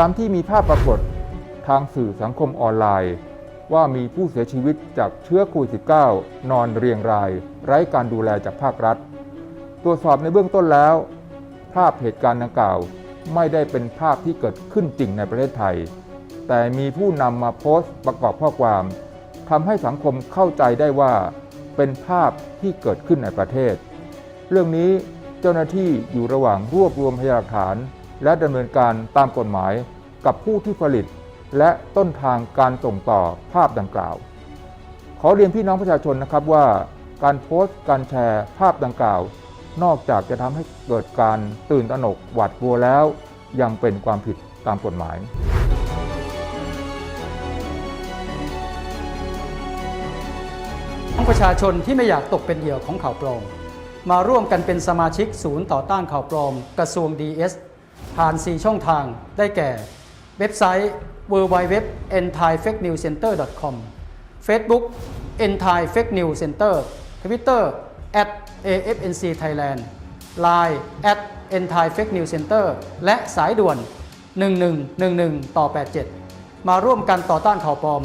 ตามที่มีภาพปรากฏทางสื่อสังคมออนไลน์ ว่ามีผู้เสียชีวิตจากเชื้อโควิด -19 นอนเรียงราย ไร้การดูแลจากภาครัฐ ตรวจสอบในเบื้องต้นแล้ว ภาพเหตุการณ์ดังกล่าว ไม่ได้เป็นภาพที่เกิดขึ้นจริงในประเทศไทย แต่มีผู้นำมาโพสต์ประกอบข้อความทำให้สังคมเข้าใจได้ว่า เป็นภาพที่เกิดขึ้นในประเทศ เรื่องนี้เจ้าหน้าที่อยู่ระหว่างรวบรวมพยานหลักฐาน และดำเนินการตามกฎหมายกับผู้ที่ผลิต และต้นทางการส่งต่อภาพดังกล่าว ขอเรียนพี่น้องประชาชนนะครับว่าการโพสต์ การแชร์ภาพดังกล่าว นอกจากจะทำให้เกิดการตื่นตระหนกหวาดกลัวแล้ว ยังเป็นความผิดตามกฎหมายประชาชนที่ไม่อยากตกเป็นเหยื่อของข่าวปลอม มาร่วมกันเป็นสมาชิกศูนย์ต่อต้านข่าวปลอม กระทรวง DS ผ่าน 4 ช่องทางได้แก่ เว็บไซต์ www n t h a i f a k e n e w s c e n t e r com Facebook n t h a i Fake News Center Twitter at AFNC Thailand Line at n t h a i Fake News Center และสายด่วน 1111 ต่อ 87 มาร่วมกันต่อต้านข่าวปลอม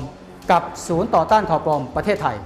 กับศูนย์ต่อต้านข่าวปลอมประเทศไทย